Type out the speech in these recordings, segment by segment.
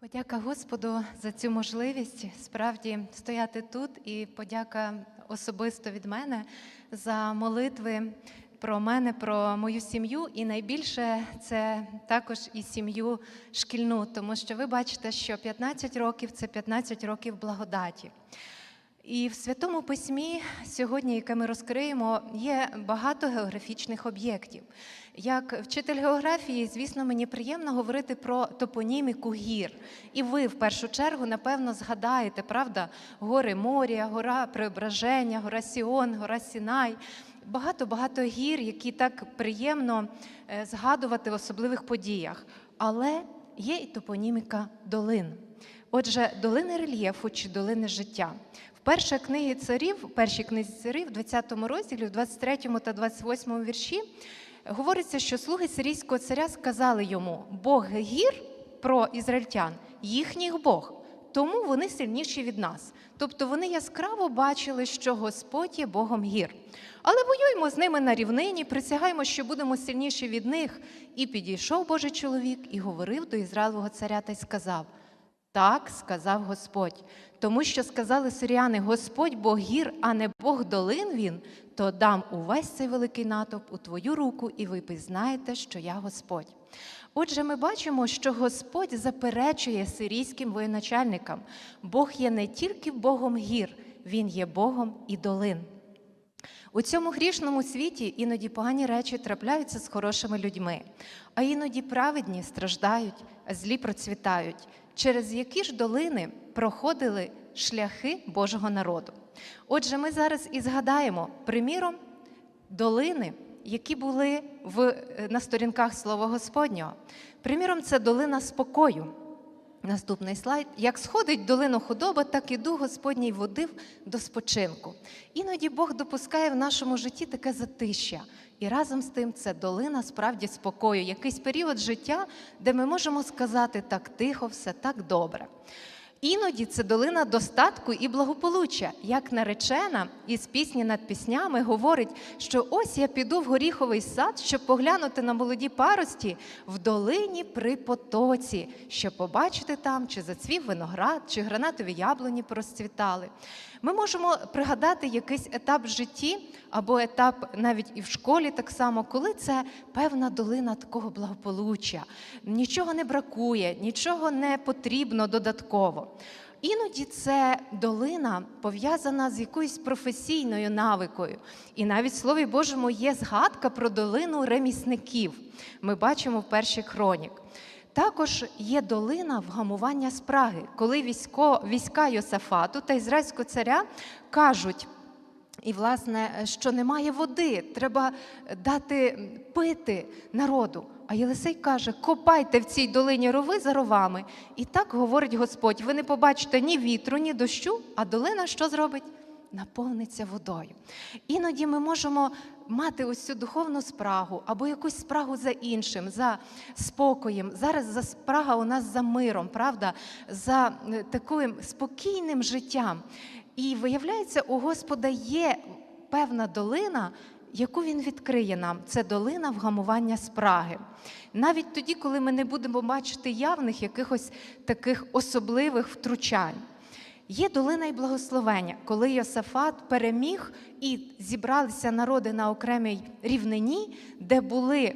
Подяка Господу за цю можливість справді стояти тут, і подяка особисто від мене за молитви про мене, про мою сім'ю. І найбільше це також і сім'ю шкільну, тому що ви бачите, що 15 років це 15 років благодаті. І в Святому Письмі сьогодні, яке ми розкриємо, є багато географічних об'єктів. Як вчитель географії, звісно, мені приємно говорити про топоніміку гір. І ви в першу чергу, напевно, згадаєте, правда, гори Морія, гора Преображення, гора Сіон, гора Сінай. Багато-багато гір, які так приємно е, згадувати в особливих подіях. Але є і топоніміка долин. Отже, долини рельєфу чи долини життя. В першій книгі царів, в першій книзі царів, в 20 розділі, в 23 та 28 вірші, говориться, що слуги сирійського царя сказали йому: Бог гір про ізраїльтян, їхніх Бог. Тому вони сильніші від нас. Тобто вони яскраво бачили, що Господь є Богом гір. Але воюємо з ними на рівнині, присягаємо, що будемо сильніші від них. І підійшов Божий чоловік і говорив до Ізраїлового царя та й сказав: так сказав Господь. Тому що сказали сиріяни, Господь Бог гір, а не Бог долин він, то дам увесь цей великий натовп у твою руку, і ви пізнаєте, що я Господь. Отже, ми бачимо, що Господь заперечує сирійським воєначальникам. Бог є не тільки Богом гір, Він є Богом і долин. У цьому грішному світі іноді погані речі трапляються з хорошими людьми, а іноді праведні страждають, а злі процвітають, через які ж долини проходили шляхи Божого народу. Отже, ми зараз і згадаємо, приміром, долини, які були в, е, на сторінках Слова Господнього. Приміром, це долина спокою. Наступний слайд. Як сходить долину худоба, так і дух Господній водив до спочинку. Іноді Бог допускає в нашому житті таке затища. І разом з тим це долина справді спокою, якийсь період життя, де ми можемо сказати так тихо, все так добре. Іноді це долина достатку і благополуччя, як наречена із пісні над піснями говорить, що ось я піду в горіховий сад, щоб поглянути на молоді парості в долині при потоці, щоб побачити там, чи зацвів виноград, чи гранатові яблуні розцвітали. Ми можемо пригадати якийсь етап в житті або етап навіть і в школі, так само, коли це певна долина такого благополуччя. Нічого не бракує, нічого не потрібно додатково. Іноді це долина пов'язана з якоюсь професійною навикою. І навіть в Слові Божому є згадка про долину ремісників. Ми бачимо в першій хронік. Також є долина вгамування спраги, коли військо, війська Йосафату та ізраїльського царя кажуть. І, власне, що немає води, треба дати пити народу. А Єлисей каже: копайте в цій долині рови за ровами. І так говорить Господь: ви не побачите ні вітру, ні дощу, а долина що зробить? Наповниться водою. Іноді ми можемо мати ось цю духовну спрагу або якусь спрагу за іншим, за спокоєм. Зараз за спрага у нас за миром, правда, за е, таким спокійним життям. І виявляється, у Господа є певна долина, яку він відкриє нам. Це долина вгамування спраги. Навіть тоді, коли ми не будемо бачити явних якихось таких особливих втручань. Є долина і благословення, коли Йосафат переміг і зібралися народи на окремій рівнині, де були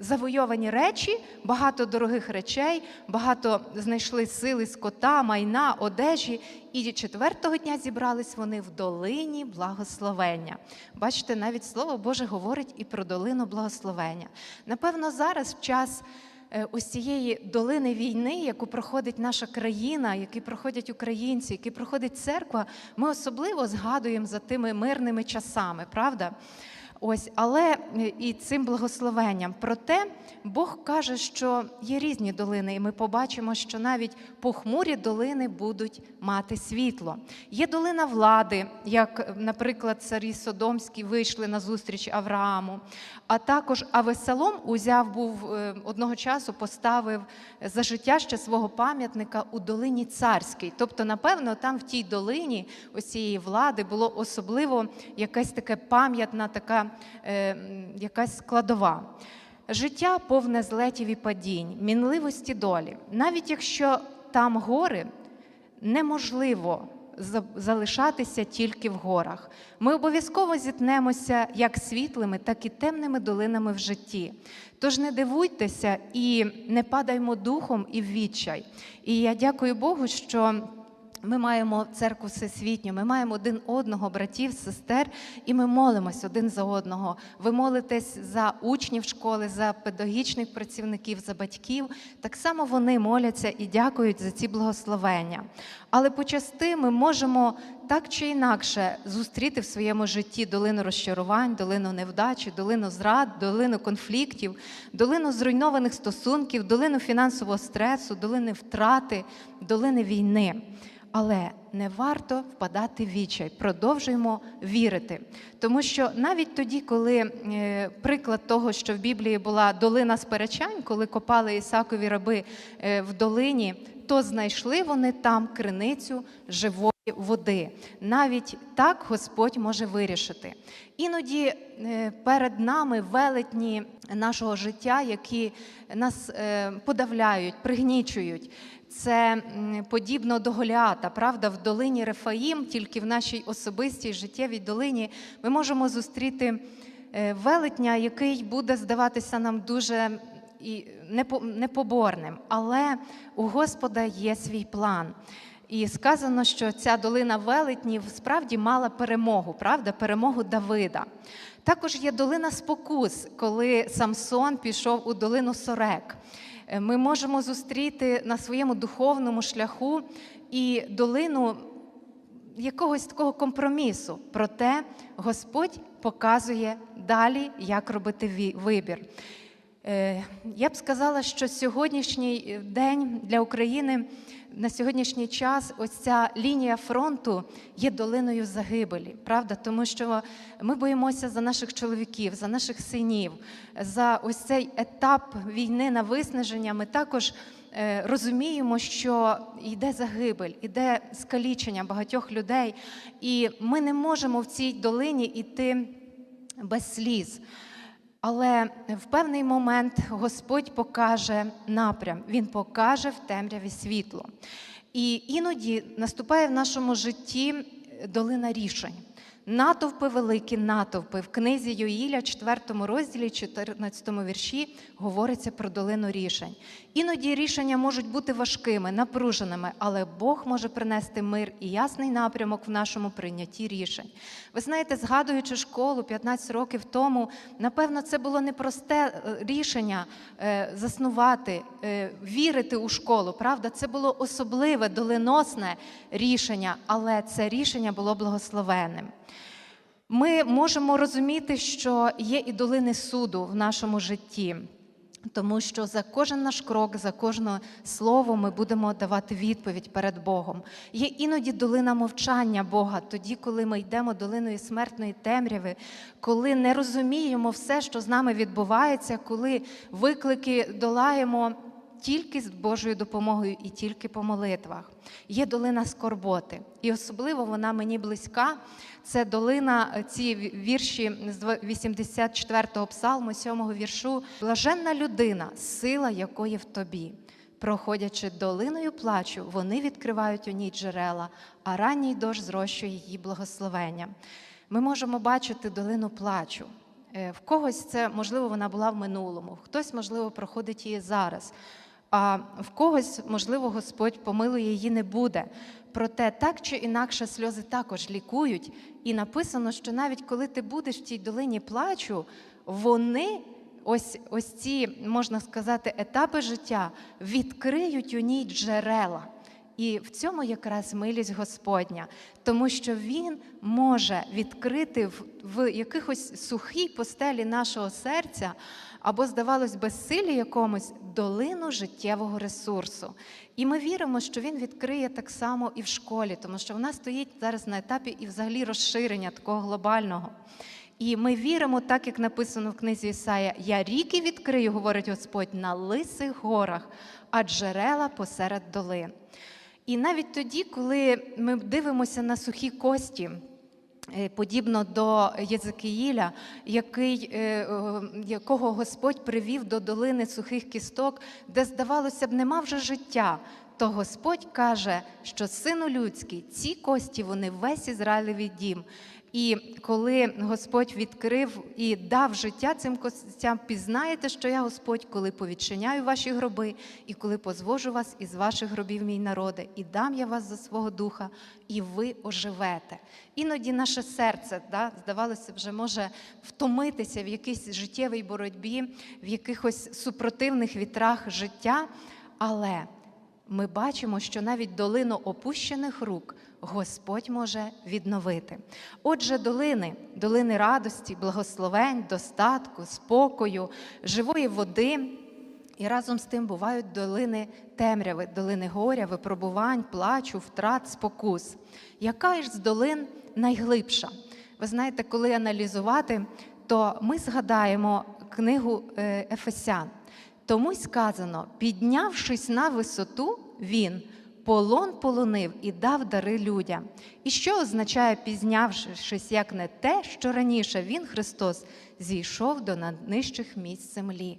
завойовані речі, багато дорогих речей, багато знайшли сили скота, майна, одежі. І четвертого дня зібрались вони в долині благословення. Бачите, навіть слово Боже говорить і про долину благословення. Напевно, зараз в час. Е, ось цієї долини війни, яку проходить наша країна, які проходять українці, які проходить церква, ми особливо згадуємо за тими мирними часами, правда? Ось, але е, і цим благословенням. Проте Бог каже, що є різні долини, і ми побачимо, що навіть похмурі долини будуть мати світло. Є долина влади, як, наприклад, царі Содомські вийшли на зустріч Аврааму. А також Авесалом узяв був е, одного часу, поставив за життя ще свого пам'ятника у долині царській. Тобто, напевно, там в тій долині ось цієї влади було особливо якась таке пам'ятна така е, якась складова. Життя повне злетів і падінь, мінливості долі. Навіть якщо там гори, неможливо залишатися тільки в горах. Ми обов'язково зіткнемося як світлими, так і темними долинами в житті. Тож не дивуйтеся і не падаймо духом і в відчай. І я дякую Богу, що. Ми маємо церкву всесвітню, ми маємо один одного, братів, сестер, і ми молимось один за одного. Ви молитесь за учнів школи, за педагогічних працівників, за батьків. Так само вони моляться і дякують за ці благословення. Але почасти ми можемо так чи інакше зустріти в своєму житті долину розчарувань, долину невдачі, долину зрад, долину конфліктів, долину зруйнованих стосунків, долину фінансового стресу, долини втрати, долини війни. Але не варто впадати в відчай, продовжуємо вірити. Тому що навіть тоді, коли е, приклад того, що в Біблії була долина сперечань, коли копали Ісакові раби е, в долині, то знайшли вони там криницю живої води. Навіть так Господь може вирішити. Іноді е, перед нами велетні нашого життя, які нас е, подавляють, пригнічують. Це подібно до Голіата, правда, в долині Рефаїм, тільки в нашій особистій життєвій долині ми можемо зустріти е, велетня, який буде здаватися нам дуже непоборним. Але у Господа є свій план. І сказано, що ця долина велетнів справді мала перемогу, правда, перемогу Давида. Також є долина спокус, коли Самсон пішов у долину Сорек. Е, Ми можемо зустріти на своєму духовному шляху і долину якогось такого компромісу. Проте Господь показує далі, як робити вибір. Е, Я б сказала, що сьогоднішній день для України на сьогоднішній час ось ця лінія фронту є долиною загибелі, правда? Тому що ми боїмося за наших чоловіків, за наших синів, за ось цей етап війни на виснаження. Ми також е, розуміємо, що йде загибель, іде скалічення багатьох людей, і ми не можемо в цій долині йти без сліз. Але в певний момент Господь покаже напрям, Він покаже в темряві світло. І іноді наступає в нашому житті долина рішень. Натовпи великі натовпи. В книзі Йоїля, 4 розділі, 14 вірші, говориться про долину рішень. Іноді рішення можуть бути важкими, напруженими, але Бог може принести мир і ясний напрямок в нашому прийнятті рішень. Ви знаєте, згадуючи школу 15 років тому, напевно, це було непросте е, рішення е, заснувати, е, вірити у школу. Правда, це було особливе, доленосне рішення, але це рішення було благословенним. Ми можемо розуміти, що є і долини суду в нашому житті. Тому що за кожен наш крок, за кожне слово ми будемо давати відповідь перед Богом. Є іноді долина мовчання Бога, тоді, коли ми йдемо долиною смертної темряви, коли не розуміємо все, що з нами відбувається, коли виклики долаємо тільки з Божою допомогою і тільки по молитвах. Є долина скорботи, і особливо вона мені близька. Це долина, е, ці вірші з 84-го псалму, 7-го віршу. Блаженна людина, сила якої в тобі. Проходячи долиною плачу, вони відкривають у ній джерела, а ранній дощ зрощує її благословення. Ми можемо бачити долину плачу. Е, В когось це, можливо, вона була в минулому, хтось, можливо, проходить її зараз. А в когось, можливо, Господь помилує її не буде. Проте так чи інакше сльози також лікують. І написано, що навіть коли ти будеш в тій долині плачу, вони, ось, ось ці, можна сказати, етапи життя відкриють у ній джерела. І в цьому якраз милість Господня, тому що Він може відкрити в, в якихось сухій постелі нашого серця або, здавалось, безсилі якомусь долину життєвого ресурсу. І ми віримо, що він відкриє так само і в школі, тому що вона стоїть зараз на етапі і взагалі розширення такого глобального. І ми віримо, так як написано в книзі Ісая, я ріки відкрию, говорить Господь, на лисих горах, а джерела посеред долин. І навіть тоді, коли ми дивимося на сухі кості, е, подібно до Єзекиїля, який, е, якого Господь привів до долини сухих кісток, де, здавалося б, нема вже життя. То Господь каже, що сину людський, ці кості вони весь Ізраїлевий дім. І коли Господь відкрив і дав життя цим костям, пізнаєте, що я Господь, коли повідчиняю ваші гроби, і коли позвожу вас із ваших гробів, мій народе, і дам я вас за свого духа, і ви оживете. Іноді наше серце, да, здавалося, вже може втомитися в якійсь життєвій боротьбі, в якихось супротивних вітрах життя, але ми бачимо, що навіть долину опущених рук Господь може відновити. Отже, долини, долини радості, благословень, достатку, спокою, живої води. І разом з тим бувають долини темряви, долини горя, випробувань, плачу, втрат, спокус. Яка ж з долин найглибша? Ви знаєте, коли аналізувати, то ми згадаємо книгу е, Ефесян. Тому й сказано: піднявшись на висоту, він полон полонив і дав дари людям. І що означає пізнявшись, як не те, що раніше він, Христос, зійшов до найнижчих місць землі.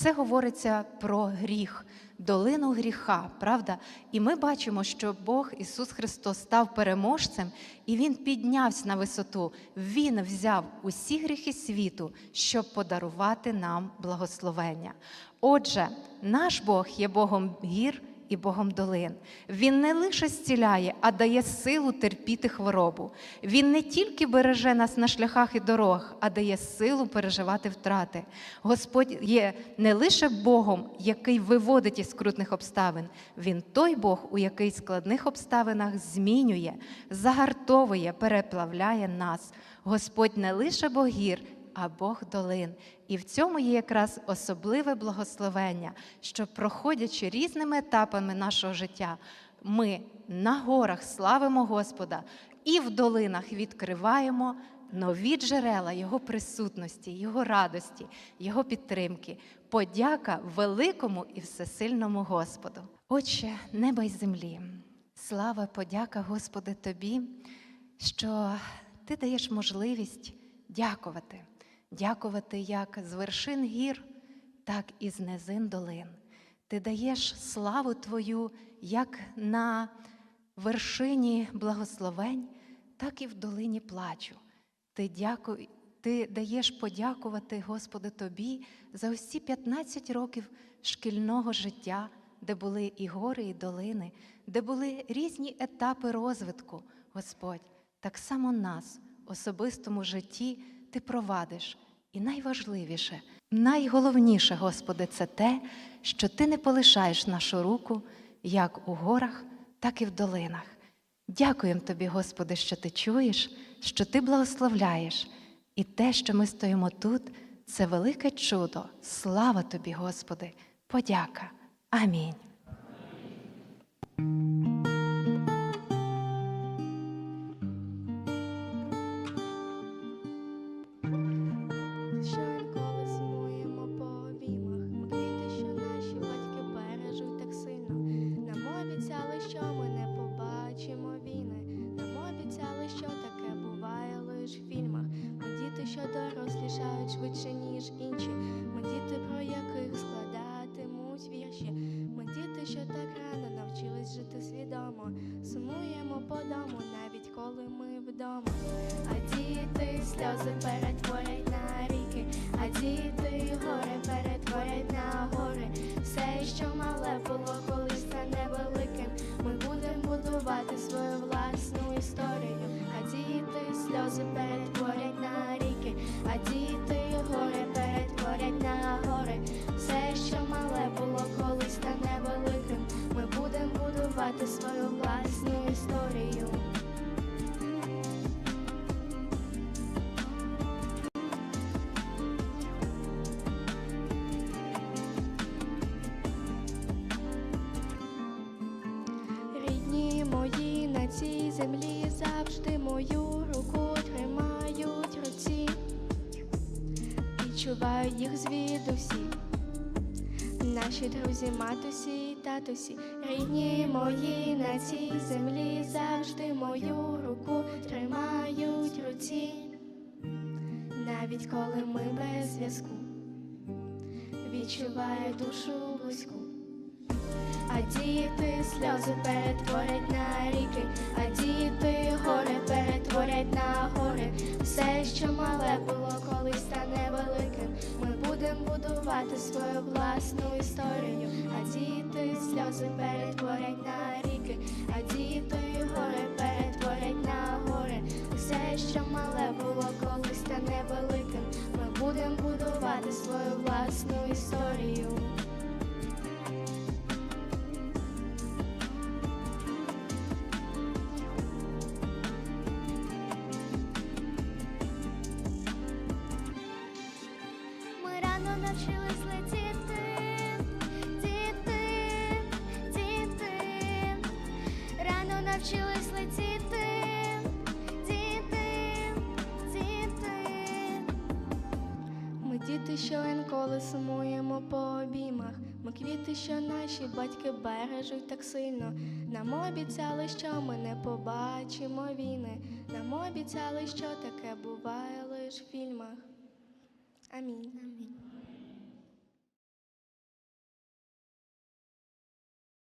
Це говориться про гріх, долину гріха, правда? І ми бачимо, що Бог Ісус Христос став переможцем, і Він піднявся на висоту. Він взяв усі гріхи світу, щоб подарувати нам благословення. Отже, наш Бог є Богом гір і Богом долин. Він не лише зціляє, а дає силу терпіти хворобу. Він не тільки береже нас на шляхах і дорогах, а дає силу переживати втрати. Господь є не лише Богом, який виводить із скрутних обставин. Він той Бог, у який складних обставинах змінює, загартовує, переплавляє нас. Господь не лише Бог гір, а Бог долин. І в цьому є якраз особливе благословення, що, проходячи різними етапами нашого життя, ми на горах славимо Господа і в долинах відкриваємо нові джерела Його присутності, Його радості, Його підтримки. Подяка великому і всесильному Господу. Отче, неба й землі, слава, подяка, Господи, Тобі, що Ти даєш можливість дякувати дякувати як з вершин гір, так і з низин долин. Ти даєш славу Твою як на вершині благословень, так і в долині плачу. Ти дякуй, ти даєш подякувати, Господи, Тобі за усі 15 років шкільного життя, де були і гори, і долини, де були різні етапи розвитку, Господь. Так само нас особистому житті ти провадиш. І найважливіше, найголовніше, Господи, це те, що Ти не полишаєш нашу руку як у горах, так і в долинах. Дякуємо Тобі, Господи, що Ти чуєш, що Ти благословляєш. І те, що ми стоїмо тут, це велике чудо. Слава Тобі, Господи, подяка. Амінь. Сльози перетворять відчувають їх звідусі. Наші друзі, матусі і татусі, рідні мої на цій землі завжди мою руку тримають руці, навіть коли ми без зв'язку, відчуваю душу близьку. А діти сльози перетворять на ріки, а діти горе перетворять на гори. Все, що мале було, колись стане великим. Ми свою власну історію. А діти сльози перетворять на ріки, а діти гори перетворять на гори. Все, що мале було, колись та невеликим. Ми будемо будувати свою власну історію. Навчились летіти, діти, діти. Ми діти, що інколи сумуємо по обіймах. Ми квіти, що наші батьки бережуть так сильно. Нам обіцяли, що ми не побачимо війни. Нам обіцяли, що таке буває лиш в фільмах. Амінь. Амінь.